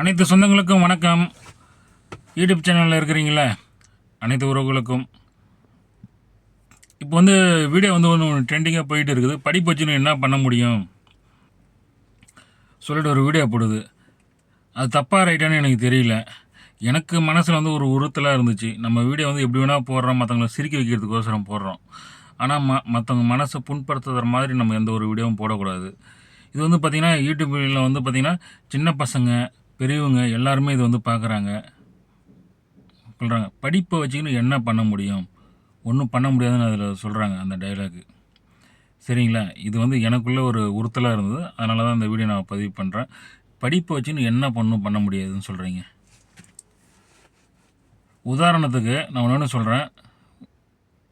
அனைத்து சொந்தங்களுக்கும் வணக்கம். யூடியூப் சேனலில் இருக்கிறீங்களே? அனைத்து உறவுகளுக்கும். இப்போ வந்து வீடியோ வந்து ஒன்று ட்ரெண்டிங்காக போயிட்டு இருக்குது. படிப்பு வச்சுன்னு என்ன பண்ண முடியும்? சொல்லிட்டு ஒரு வீடியோ போடுது. அது தப்பாக ரைட்டானு எனக்கு தெரியல. எனக்கு மனசில் வந்து ஒரு உறுத்தலாக இருந்துச்சு. நம்ம வீடியோ வந்து எப்படி வேணால் போடுறோம். மற்றவங்களை சிரிக்க வைக்கிறதுக்கோசரம் போடுறோம். ஆனால் ம மற்றவங்க மனசை புண்படுத்துகிற மாதிரி நம்ம எந்த ஒரு வீடியோவும் போடக்கூடாது. இது வந்து பார்த்திங்கன்னா யூடியூப்பில் வந்து பார்த்திங்கன்னா சின்ன பசங்க பெரியவங்க எல்லாருமே இது வந்து பார்க்குறாங்க. சொல்கிறாங்க படிப்பை வச்சுக்கின்னு என்ன பண்ண முடியும்? ஒன்றும் பண்ண முடியாதுன்னு அதில் சொல்கிறாங்க அந்த டைலாக்கு சரிங்களா? இது வந்து எனக்குள்ளே ஒரு உறுத்தலாக இருந்தது. அதனால தான் இந்த வீடியோ நான் பதிவு பண்ணுறேன் படிப்பை வச்சுன்னு என்ன பண்ணும் பண்ண முடியாதுன்னு சொல்கிறீங்க உதாரணத்துக்கு நான் ஒன்று சொல்கிறேன்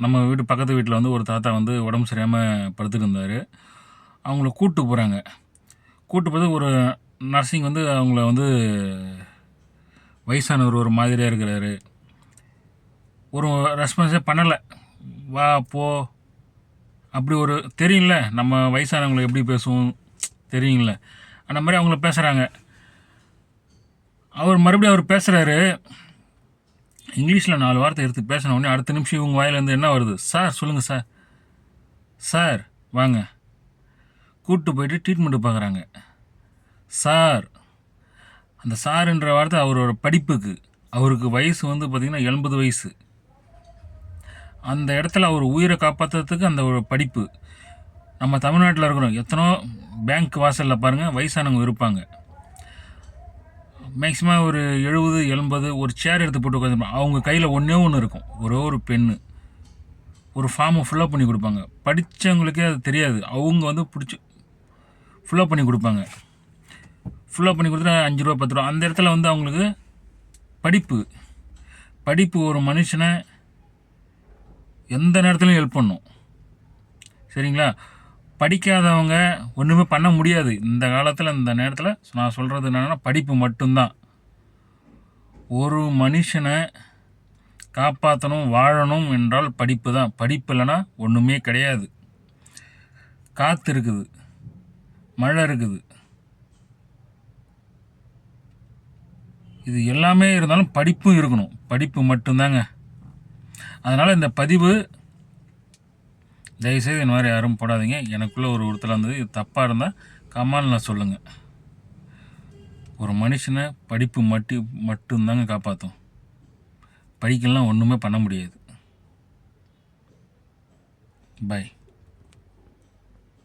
நம்ம வீட்டு பக்கத்து வீட்டில் வந்து ஒரு தாத்தா வந்து உடம்பு சரியாமல் படுத்துட்டு இருந்தார். அவங்கள கூப்பிட்டு போகிறாங்க கூப்பிட்டு போது ஒரு நர்சிங் வந்து அவங்கள வந்து வயசானவர் ஒரு மாதிரியாக இருக்கிறாரு. ஒரு ரெஸ்பான்ஸே பண்ணலை. வா போ. அப்படி ஒரு தெரியும்ல நம்ம வயசானவங்களை எப்படி பேசுவோம்? தெரியுங்கள அந்த மாதிரி அவங்கள பேசுகிறாங்க அவர் மறுபடியும் அவர் பேசுகிறாரு இங்கிலீஷில் நாலு வார்த்தை எடுத்து பேசின உடனே அடுத்த நிமிஷம் இவங்க வாயிலேருந்து என்ன வருது? சார் சொல்லுங்கள் சார். சார் வாங்க. கூப்பிட்டு போயிட்டு ட்ரீட்மெண்ட்டு பார்க்குறாங்க. சார். அந்த சாருன்ற வார்த்தை அவரோட படிப்புக்கு. அவருக்கு வயசு வந்து பார்த்திங்கன்னா எண்பது வயசு. அந்த இடத்துல அவர் உயிரை காப்பாற்றுறதுக்கு அந்த ஒரு படிப்பு. நம்ம தமிழ்நாட்டில் இருக்கிறோம். எத்தனோ பேங்க் வாசலில் பாருங்கள் வயசானவங்க இருப்பாங்க. மேக்ஸிமம் ஒரு எழுபது எண்பது ஒரு சேர் எடுத்து போட்டு உட்காந்துருப்பாங்க அவங்க கையில் ஒன்றே ஒன்று இருக்கும். ஒரே ஒரு பென்னு ஒரு ஃபார்மை ஃபுல்லப் பண்ணி கொடுப்பாங்க. படித்தவங்களுக்கே அது தெரியாது. அவங்க வந்து பிடிச்சி ஃபுல்லப் பண்ணி கொடுப்பாங்க. ஃபுல்லாக பண்ணி கொடுத்துட்டா அஞ்சு ரூபா பத்து ரூபா. அந்த இடத்துல வந்து அவங்களுக்கு படிப்பு. படிப்பு ஒரு மனுஷனை எந்த நேரத்துலையும் ஹெல்ப் பண்ணும். சரிங்களா? படிக்காதவங்க ஒன்றுமே பண்ண முடியாது. இந்த காலத்தில் இந்த நேரத்தில் நான் சொல்கிறது என்னென்னா படிப்பு மட்டும்தான். ஒரு மனுஷனை காப்பாற்றணும் வாழணும் என்றால் படிப்பு தான் படிப்பு இல்லைன்னா ஒன்றுமே கிடையாது. காற்று இருக்குது. மழை இருக்குது. இது எல்லாமே இருந்தாலும் படிப்பும் இருக்கணும். படிப்பு மட்டும்தாங்க. அதனால் இந்த பதிவு தயவுசெய்து இந்த மாதிரி யாரும் போடாதீங்க. எனக்குள்ளே ஒரு ஒருத்தர் இருந்தது இது தப்பாக இருந்தால் கமாலில் சொல்லுங்கள் ஒரு மனுஷனை படிப்பு மட்டு மட்டும்தாங்க காப்பாற்றும் படிக்கலாம் ஒன்றுமே பண்ண முடியாது. பை